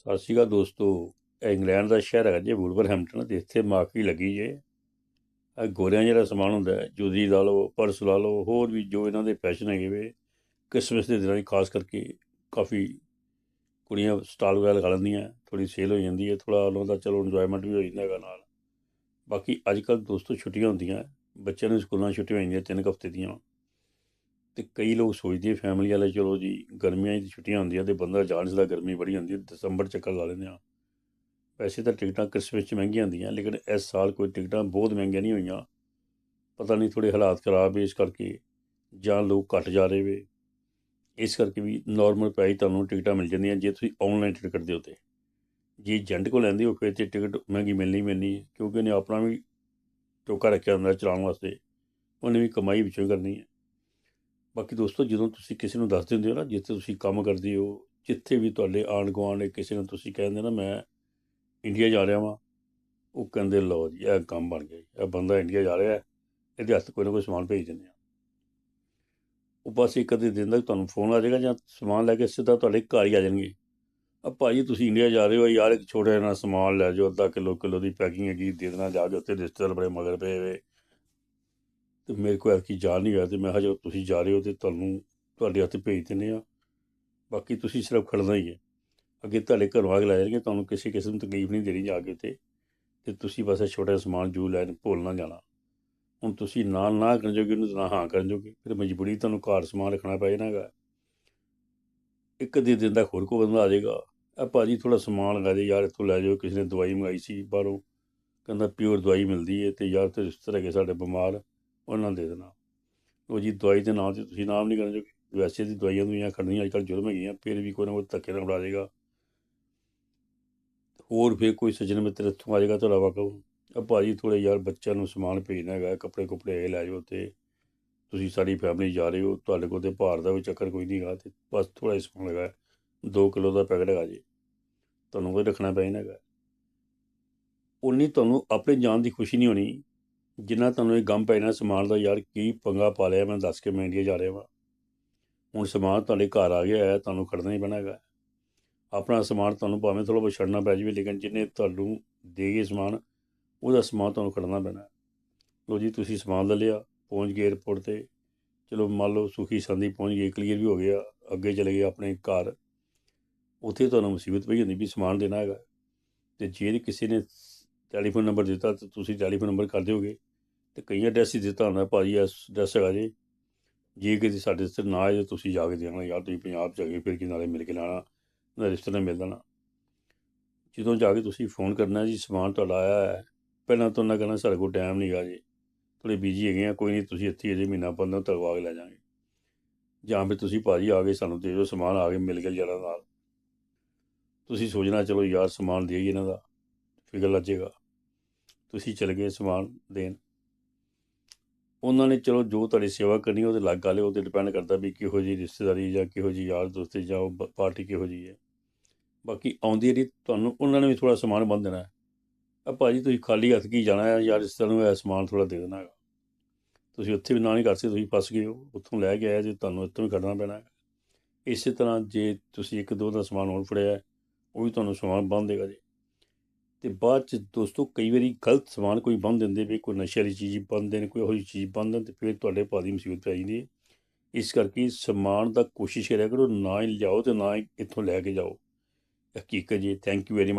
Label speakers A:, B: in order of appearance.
A: ਸਤਿ ਸ਼੍ਰੀ ਅਕਾਲ ਦੋਸਤੋ। ਇਹ ਇੰਗਲੈਂਡ ਦਾ ਸ਼ਹਿਰ ਹੈਗਾ ਜੇ ਵੁਲਵਰਹੈਂਪਟਨ ਤੇ ਇੱਥੇ ਮਾਕੀ ਲੱਗੀ ਜੇ। ਇਹ ਗੋਰਿਆਂ ਜਿਹੜਾ ਸਮਾਨ ਹੁੰਦਾ ਹੈ, ਜੁਦੀ ਲਾ ਲਓ, ਪਰਸ ਲਾ ਲਓ, ਹੋਰ ਵੀ ਜੋ ਇਹਨਾਂ ਦੇ ਫੈਸ਼ਨ ਹੈਗੇ ਵੇ, ਕ੍ਰਿਸਮਸ ਦੇ ਦਿਨਾਂ 'ਚ ਖਾਸ ਕਰਕੇ ਕਾਫੀ ਕੁੜੀਆਂ ਸਟਾਲ ਵਗੈਰਾ ਲਗਾ ਲੈਂਦੀਆਂ ਥੋੜੀ ਸੇਲ ਹੋ ਜਾਂਦੀ ਹੈ ਥੋੜਾ ਉਹਨਾਂ ਦਾ ਚਲੋ ਇੰਜੋਇਮੈਂਟ ਵੀ ਹੋ ਜਾਂਦਾ ਹੈਗਾ ਨਾਲ। ਬਾਕੀ ਅੱਜ ਕੱਲ ਦੋਸਤੋ ਛੁੱਟੀਆਂ ਹੁੰਦੀਆਂ, ਬੱਚਿਆਂ ਨੂੰ ਸਕੂਲਾਂ ਛੁੱਟੀਆਂ ਹੋ ਜਾਂਦੀਆਂ ਤਿੰਨ ਕੁ ਹਫ਼ਤੇ ਦੀਆਂ। ਤੇ ਕਈ ਲੋਕ ਸੋਚਦੇ ਫੈਮਿਲੀ ਵਾਲੇ ਚਲੋ ਜੀ, ਗਰਮੀਆਂ ਦੀ ਛੁੱਟੀਆਂ ਹੁੰਦੀਆਂ ਤੇ ਬੰਦਾ ਜਾਣ ਸਕਦਾ ਗਰਮੀ ਬੜੀ ਹੁੰਦੀ ਹੈ, ਦਸੰਬਰ ਚੱਕਰ ਲਾ ਲੈਂਦੇ ਆ ਵੈਸੇ ਤਾਂ ਟਿਕਟਾਂ ਕ੍ਰਿਸਮਸ 'ਚ ਮਹਿੰਗੀਆਂ ਹੁੰਦੀਆਂ, ਲੇਕਿਨ ਇਸ ਸਾਲ ਕੋਈ ਟਿਕਟਾਂ ਬਹੁਤ ਮਹਿੰਗੀਆਂ ਨਹੀਂ ਹੋਈਆਂ। ਪਤਾ ਨਹੀਂ ਥੋੜੇ ਹਾਲਾਤ ਖਰਾਬ ਇਸ ਕਰਕੇ, ਜਾਂ ਲੋਕ ਘੱਟ ਜਾ ਰਹੇ ਵੇ। ਇਸ ਕਰਕੇ ਵੀ ਨਾਰਮਲ ਪ੍ਰਾਈਸ ਤੁਹਾਨੂੰ ਟਿਕਟਾਂ ਮਿਲ ਜਾਂਦੀਆਂ ਜੇ ਤੁਸੀਂ ਆਨਲਾਈਨ ਟਿਕਟ ਕਰਦੇ ਹੋ ਤੇ ਜੇ ਏਜੰਟ ਕੋਲ ਲੈਂਦੇ ਹੋ ਫਿਰ ਤੇ ਟਿਕਟ ਮਹਿੰਗੀ ਮਿਲਣੀ ਮਿਲਣੀ ਕਿਉਂਕਿ ਉਹਨੇ ਆਪਣਾ ਵੀ ਟੋਕਾ ਰੱਖਿਆ ਹੁੰਦਾ ਚਲਾਉਣ ਵਾਸਤੇ, ਉਹਨੇ ਵੀ ਕਮਾਈ ਵਿੱਚੋਂ ਹੀ ਕਰਨੀ ਹੈ। ਬਾਕੀ ਦੋਸਤੋ ਜਦੋਂ ਤੁਸੀਂ ਕਿਸੇ ਨੂੰ ਦੱਸ ਦਿੰਦੇ ਹੋ ਨਾ ਜਿੱਥੇ ਤੁਸੀਂ ਕੰਮ ਕਰਦੇ ਹੋ ਜਿੱਥੇ ਵੀ ਤੁਹਾਡੇ ਆਂਢ ਗੁਆਂਢ ਕਿਸੇ ਨੂੰ ਤੁਸੀਂ ਕਹਿੰਦੇ ਨਾ ਮੈਂ ਇੰਡੀਆ ਜਾ ਰਿਹਾ ਵਾਂ ਉਹ ਕਹਿੰਦੇ ਲਓ ਜੀ ਇਹ ਕੰਮ ਬਣ ਗਿਆ ਜੀ, ਇਹ ਬੰਦਾ ਇੰਡੀਆ ਜਾ ਰਿਹਾ ਇਹਦੇ ਹੱਥ ਕੋਈ ਨਾ ਕੋਈ ਸਮਾਨ ਭੇਜ ਦਿੰਦੇ ਆ ਉਹ ਬਸ ਇੱਕ ਅੱਧੇ ਦਿਨ ਤੱਕ ਤੁਹਾਨੂੰ ਫੋਨ ਆ ਜਾਏਗਾ ਜਾਂ ਸਮਾਨ ਲੈ ਕੇ ਸਿੱਧਾ ਤੁਹਾਡੇ ਘਰ ਹੀ ਆ ਜਾਣਗੇ। ਆ ਭਾਜੀ ਤੁਸੀਂ ਇੰਡੀਆ ਜਾ ਰਹੇ ਹੋ ਯਾਰ ਇੱਕ ਛੋਟਾ ਜਿਹਾ ਸਮਾਨ ਲੈ ਜਾਓ ਅੱਧਾ ਕਿਲੋ ਕਿਲੋ ਦੀ ਪੈਕਿੰਗ ਹੈਗੀ ਦੇ ਦੇਣਾ ਜਾ ਕੇ ਉੱਥੇ ਰਿਸ਼ਤੇਦਾਰ ਬੜੇ ਮਗਰ ਪਏ ਵੇ ਤੇ ਮੇਰੇ ਕੋਲ ਐਤਕੀ ਜਾ ਨਹੀਂ ਹੋਇਆ ਤੇ ਮੈਂ ਕਿਹਾ ਜਦੋਂ ਤੁਸੀਂ ਜਾ ਰਹੇ ਹੋ ਤੇ ਤੁਹਾਨੂੰ ਤੁਹਾਡੇ ਹੱਥ ਭੇਜ ਦਿੰਦੇ ਆ ਬਾਕੀ ਤੁਸੀਂ ਸਿਰਫ ਖੜਨਾ ਹੀ ਹੈ। ਅੱਗੇ ਤੁਹਾਡੇ ਘਰੋਂ ਆ ਕੇ ਲੈ ਜਾਣਗੇ, ਤੁਹਾਨੂੰ ਕਿਸੇ ਕਿਸਮ ਦੀ ਤਕਲੀਫ ਨਹੀਂ ਦੇਣੀ ਜਾ ਕੇ 'ਤੇ ਤੇ ਤੁਸੀਂ ਬਸ ਇਹ ਛੋਟਾ ਜਿਹਾ ਸਮਾਨ ਜੂ ਲੈਣ, ਭੁੱਲ ਨਾ ਜਾਣਾ। ਹੁਣ ਤੁਸੀਂ ਨਾਲ ਨਾ ਕਰਨ ਜੋਗੇ ਉਹਨੂੰ ਨਾ ਹਾਂ ਕਰਨ ਜੋਗੇ, ਫਿਰ ਮਜਬੂਰੀ ਤੁਹਾਨੂੰ ਘਰ ਸਮਾਨ ਰੱਖਣਾ ਪੈ ਜਾਣਾਗਾ। ਇੱਕ ਅੱਧੇ ਦਿਨ ਦਾ ਹੋਰ ਕੋ ਬੰਦਾ ਆ ਜਾਏਗਾ। ਆ ਭਾਜੀ ਥੋੜਾ ਸਮਾਨ ਲਗਾ ਦੇ ਯਾਰ ਇੱਥੋਂ ਲੈ ਜਾਓ, ਕਿਸੇ ਨੇ ਦਵਾਈ ਮੰਗਾਈ ਸੀ, ਬਾਹਰੋਂ। ਕਹਿੰਦਾ ਪਿਓਰ ਦਵਾਈ ਮਿਲਦੀ ਹੈ ਤੇ ਯਾਰ ਤੇ ਤਰ੍ਹਾਂ ਹੈਗੇ ਸਾਡੇ ਬਿਮਾਰ। ਉਹਨਾਂ ਨੂੰ ਦੇ ਦੇਣਾ। ਉਹ ਜੀ ਦਵਾਈ ਦੇ ਨਾਂ ਤੇ ਤੁਸੀਂ ਨਾਮ ਨਹੀਂ ਕਰਨ, ਜੋ ਵੈਸੇ ਦੀ ਦਵਾਈਆਂ ਦੁਈਆਂ ਖੜਨੀਆਂ ਅੱਜ ਕੱਲ੍ਹ ਜੁਰਮ ਹੈਗੀਆਂ, ਫਿਰ ਵੀ ਕੋਈ ਨਾ ਕੋਈ ਧੱਕੇ ਨਾਲ ਉਡਾ ਦੇਗਾ। ਹੋਰ ਫਿਰ ਕੋਈ ਸੱਜਣ ਮਿੱਤਰ ਇੱਥੋਂ ਆ ਜਾਏਗਾ ਤੁਹਾਡਾ ਵਾਕਫ ਆ ਭਾਜੀ ਥੋੜੇ ਯਾਰ ਬੱਚਿਆਂ ਨੂੰ ਸਮਾਨ ਭੇਜਣਾ ਹੈਗਾ ਕੱਪੜੇ ਕੁਪੜੇ ਇਹ ਲੈ ਜਾਓ ਤੇ ਤੁਸੀਂ ਸਾਰੀ ਫੈਮਿਲੀ ਜਾ ਰਹੇ ਹੋ, ਤੁਹਾਡੇ ਕੋਲ ਤੇ ਭਾਰ ਦਾ ਵੀ ਚੱਕਰ ਕੋਈ ਨਹੀਂ ਹੈਗਾ, ਤੇ ਬਸ ਥੋੜਾ ਜਿਹਾ ਸਮਾਨ ਹੈਗਾ 2 ਕਿਲੋ ਦਾ ਪੈਕਟ ਹੈਗਾ ਜੀ। ਤੁਹਾਨੂੰ ਉਹ ਰੱਖਣਾ ਪੈ ਹੈਗਾ। ਉਨੀ ਤੁਹਾਨੂੰ ਆਪਣੇ ਜਾਣ ਦੀ ਖੁਸ਼ੀ ਨਹੀਂ ਹੋਣੀ। ਜਿੰਨਾ ਤੁਹਾਨੂੰ ਇਹ ਗਮ ਪੈ ਜਾਣਾ ਸਮਾਨ ਦਾ, ਯਾਰ ਕੀ ਪੰਗਾ ਪਾ ਲਿਆ ਮੈਂ, ਦੱਸ ਕੇ ਮੈਂ ਇੰਡੀਆ ਜਾ ਰਿਹਾ ਵਾਂ। ਹੁਣ ਸਮਾਨ ਤੁਹਾਡੇ ਘਰ ਆ ਗਿਆ ਹੈ, ਤੁਹਾਨੂੰ ਖੜਨਾ ਹੀ ਪੈਣਾ ਹੈਗਾ। ਆਪਣਾ ਸਮਾਨ ਤੁਹਾਨੂੰ ਭਾਵੇਂ ਥੋੜਾ ਬਹੁਤ ਛੱਡਣਾ ਪੈ ਜਾਵੇ, ਲੇਕਿਨ ਜਿੰਨੇ ਤੁਹਾਨੂੰ ਦੇ ਗਏ ਸਮਾਨ, ਉਹਦਾ ਸਮਾਨ ਤੁਹਾਨੂੰ ਖੜਨਾ ਪੈਣਾ। ਲੋ ਜੀ, ਤੁਸੀਂ ਸਮਾਨ ਲੈ ਲਿਆ, ਪਹੁੰਚ ਗਏ 에ਅਰਪੋਰਟ ਤੇ। ਚਲੋ, ਮੰਨ ਲਓ ਸੁਖੀ ਸੰਦੀ ਪਹੁੰਚ ਗਏ ਕਲੀਅਰ ਵੀ ਹੋ ਗਿਆ, ਅੱਗੇ ਚਲੇ ਗਏ ਆਪਣੇ ਘਰ। ਉੱਥੇ ਤੁਹਾਨੂੰ ਮੁਸੀਬਤ ਪਈ ਹੁੰਦੀ ਵੀ ਸਮਾਨ ਦੇਣਾ ਹੈਗਾ। ਤੇ ਜੇ ਕਿਸੇ ਨੇ ਟੈਲੀਫੋਨ ਨੰਬਰ ਦਿੱਤਾ, ਤਾਂ ਤੁਸੀਂ ਟੈਲੀਫੋਨ ਨੰਬਰ ਕਰ ਦਿਓਗੇ। ਤੇ ਕਈ ਐਡਰੈਸ ਹੀ ਦਿੱਤਾ ਹੁੰਦਾ ਭਾਜੀ ਇਸ ਐਡਰੈਸ ਹੈਗਾ ਜੀ। ਜੇ ਕਿਤੇ ਸਾਡੇ ਤੇ ਨਾ ਆਏ ਤੁਸੀਂ ਜਾ ਕੇ ਦੇਣਾ ਯਾਰ, ਤੁਸੀਂ ਪੰਜਾਬ ਜਾ ਗਏ ਫਿਰ ਕਿ ਨਾਲੇ ਮਿਲ ਕੇ ਲਾਣਾ, ਨਾ ਰਿਸ਼ਤੇ ਨਾਲ ਮਿਲ ਲੈਣਾ। ਜਦੋਂ ਜਾ ਕੇ ਤੁਸੀਂ ਫੋਨ ਕਰਨਾ ਜੀ, ਸਮਾਨ ਤੁਹਾਡਾ ਆਇਆ ਹੈ, ਪਹਿਲਾਂ ਤਾਂ ਉਹਨਾਂ ਕਹਿਣਾ ਸਾਡੇ ਕੋਲ ਟਾਈਮ ਨਹੀਂ ਗਾ ਜੀ। ਥੋੜੇ ਬਿਜ਼ੀ ਹੈਗੇ ਆ, ਕੋਈ ਨਹੀਂ ਤੁਸੀਂ ਇੱਥੇ ਅਜੇ ਮਹੀਨਾ ਪੰਦਰਾਂ ਤੱਕ ਆ ਕੇ ਲੈ ਜਾਾਂਗੇ ਜਾਂ ਫਿਰ ਤੁਸੀਂ ਭਾਜੀ ਆ ਗਏ ਸਾਨੂੰ ਦੇ ਦਿਓ, ਸਮਾਨ ਆ ਕੇ ਮਿਲ ਕੇ ਜਰਾ ਨਾਲ। ਤੁਸੀਂ ਸੋਚਣਾ ਚਲੋ ਯਾਰ, ਸਮਾਨ ਦੇ ਇਹਨਾਂ ਦਾ, ਫਿਕਰ ਲੱਜੇਗਾ ਤੁਸੀਂ ਚਲੇ ਗਏ ਸਮਾਨ ਦੇਣ। ਉਹਨਾਂ ਨੇ ਚਲੋ ਜੋ ਤੁਹਾਡੀ ਸੇਵਾ ਕਰਨੀ ਉਹਦੇ ਲੱਗ ਗੱਲ ਹੈ, ਉਹ ਤੇ ਡਿਪੈਂਡ ਕਰਦਾ ਵੀ ਕਿਹੋ ਜੀ ਰਿਸ਼ਤੇਦਾਰੀ ਜਾਂ ਕਿਹੋ ਜੀ ਯਾਰ ਦੋਸਤੀ ਜਾਂ ਉਹ ਬ- ਪਾਰਟੀ ਕਿਹੋ ਜੀ ਹੈ। ਬਾਕੀ ਆਉਂਦੀ ਜਿਹੜੀ ਤੁਹਾਨੂੰ ਉਹਨਾਂ ਨੇ ਵੀ ਥੋੜਾ ਸਮਾਨ ਬੰਦ ਦੇਣਾ ਹੈ। ਆ ਭਾਜੀ ਤੁਸੀਂ ਖਾਲੀ ਹੱਥ ਕੀ ਜਾਣਾ ਹੈ? ਯਾਰ ਇਸ ਤਰ੍ਹਾਂ ਨੂੰ ਇਹ ਸਮਾਨ ਥੋੜਾ ਦੇ ਦੇਣਾ ਹੈਗਾ। ਤੁਸੀਂ ਉੱਥੇ ਵੀ ਨਾ ਨਹੀਂ ਕਰ ਸਕਦੇ ਤੁਸੀਂ ਫਸ ਗਏ ਹੋ, ਉੱਥੋਂ ਲੈ ਕੇ ਆਇਆ ਜੇ, ਤੁਹਾਨੂੰ ਇੱਥੋਂ ਵੀ ਕੱਢਣਾ ਪੈਣਾ ਹੈ। ਇਸੇ ਤਰ੍ਹਾਂ ਜੇ ਤੁਸੀਂ ਇੱਕ ਦੋ ਦਾ ਸਮਾਨ ਹੋਰ ਫੜਿਆ ਉਹ ਵੀ ਤੁਹਾਨੂੰ ਸਮਾਨ ਬੰਦ ਦੇਗਾ ਜੀ। ਤੇ ਬਾਅਦ ਚ ਦੋਸਤੋ ਕਈ ਵਾਰੀ ਗਲਤ ਸਮਾਨ ਕੋਈ ਬੰਦ ਦਿੰਦੇ ਵੀ ਕੋਈ ਨਸ਼ੇ ਵਾਲੀ ਚੀਜ਼ ਬੰਦ ਨੇ ਕੋਈ ਇਹੋ ਜਿਹੀ ਚੀਜ਼ ਬੰਦ ਤੇ ਫਿਰ ਤੁਹਾਡੇ ਭਾਅ ਦੀ ਮੁਸੀਬਤ ਪੈ ਜਾਂਦੀ ਹੈ। ਇਸ ਕਰਕੇ ਸਮਾਨ ਦਾ ਕੋਸ਼ਿਸ਼ ਕਰਿਆ ਕਰੋ, ਨਾ ਹੀ ਲਿਆਓ ਤੇ ਨਾ ਹੀ ਇੱਥੋਂ ਲੈ ਕੇ ਜਾਓ। ਹਕੀਕਤ ਜੀ ਥੈਂਕ ਯੂ ਵੈਰੀ ਮਚ